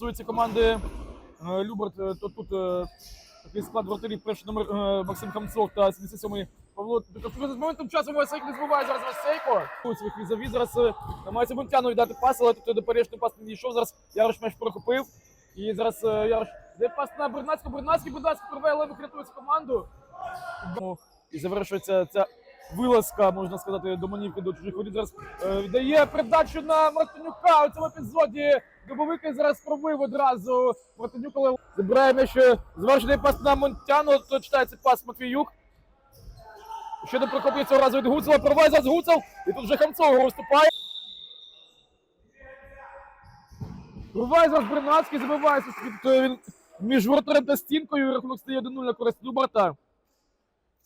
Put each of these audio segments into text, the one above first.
стосується команди е, Люберт, е, то тут е, такий склад вратарів, перший номер Максим Хамцов та 77-й Павло. З моментом часу Васейко не збиває зараз Васейко. Ось своїх візаві зараз намагається Бунтяну віддати пас, але тут до перешний пас не дійшов. Зараз Ярош м'яч прохопив. І зараз Ярош де пас на Бернацького. Бернацький, будь ласка, порве, але рятує команду. І завершується ця вилазка, можна сказати, до манівки до чужих воріт. Зараз е, віддає передачу на Мартинюка у цьому епізоді. Дубовики зараз пробив одразу Мартинюк, але забирає м'яч. е, Завершений пас на Монтяну, то читається пас Матвіюк. Ще до Прокопія цього разу від Гуцела, проває зараз Гуцел, і тут вже Хамцов виступає. Проває зараз Бернацький, забивається тут він між воротарем та стінкою, і рахунок стає 1-0 на користь Любарта.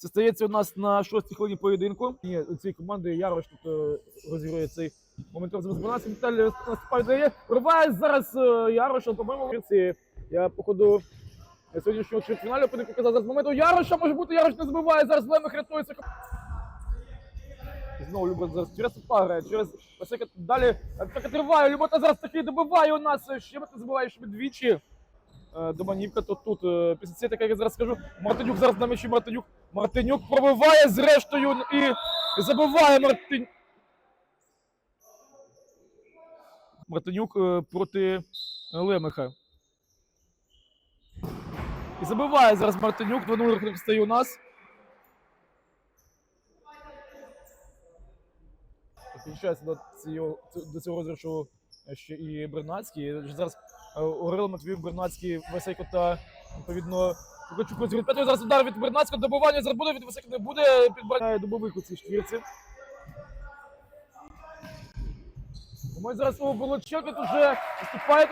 Це стається у нас на шостій хвилині поєдинку. Ні, у цієї команди Ярош тут е, розігрує цей момент з Бернацьким. Віталій наступає дає. Проває зараз е, Ярош, по-моєму, кінці. Я, походу, сьогоднішнього чвертьфіналю поки показав зараз моменту Яроша, може бути, Ярош не забиває, зараз Лемех рятується. Знову Любот зараз через паграє, через далі атака триває. Любота зараз таки добиває у нас. Ще не забиває ще двічі. Е, Доманівка то тут. е, Після цієї таке я зараз скажу. Мартинюк зараз на м'ячі Мартинюк. Мартинюк пробиває зрештою і забиває Мартин. Мартинюк е, проти Лемеха. І забиває зараз Мартинюк. 2-0 рахунок стає у нас. Підключається до цього, до цього розіграшу ще і Бернацький. Зараз е, Орел Матвій, Бернацький, Васейко та відповідно Ткачук розігрують. П'ятий зараз удар від Бернацького, добивання зараз від Васейка не буде, підбирає добових у цій штвірці. Ми зараз у Волоченко тут вже виступає.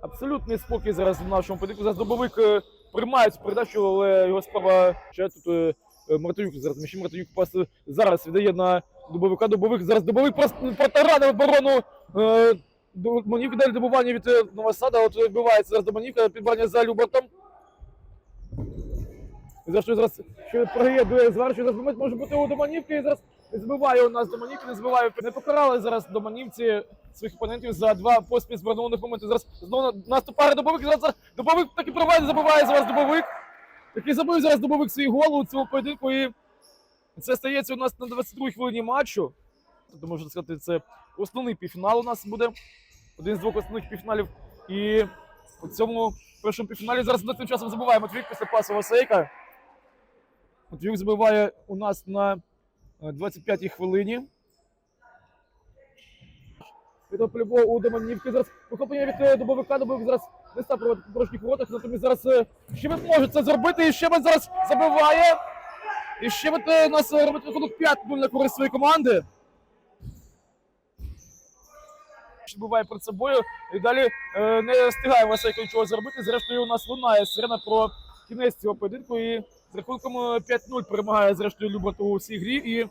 Абсолютний спокій зараз в нашому поєдинку. Зараз добовик е, приймає цю передачу, але його справа ще тут е, Мартинюк зараз. Міші Мартинюк пас зараз віддає на Дубовика. Дубовик зараз Дубовик просто протаранив оборону. Е, Манівка далі добування від е, Новосада. От відбивається зараз до Манівка, за Любертом. І за що зараз що програє дує зараз момент може бути у Доманівки і зараз збиває у нас Доманівки, не збиває. Не покарали зараз Доманівці своїх опонентів за два поспіль збранованих моменти. Зараз знову наступає Добовик, зараз, зараз Добовик таки провайде, забиває зараз Добовик. Який забив зараз Добовик свій гол у цьому поєдинку і це стається у нас на 22-й хвилині матчу. Тобто можна сказати, це основний півфінал у нас буде. Один з двох основних півфіналів. І у цьому першому півфіналі зараз ми тим часом забиває Матвійк після пасу Васейка. Матвійк забиває у нас на е, 25-й хвилині. Від полюбого у Доманівки зараз вихоплення від е, добовика, добовик зараз не став проводити по порожніх воротах, натомість зараз е, Щебет може це зробити, і Щебет зараз забиває. І ще е, у нас робити рахунок 5-0 на користь своєї команди. Що буває перед собою. І далі е, не встигає Васейко нічого зробити. Зрештою, у нас лунає сирена про кінець цього поєдинку. І з рахунком е, 5-0 перемагає зрештою Люберту у цій грі. І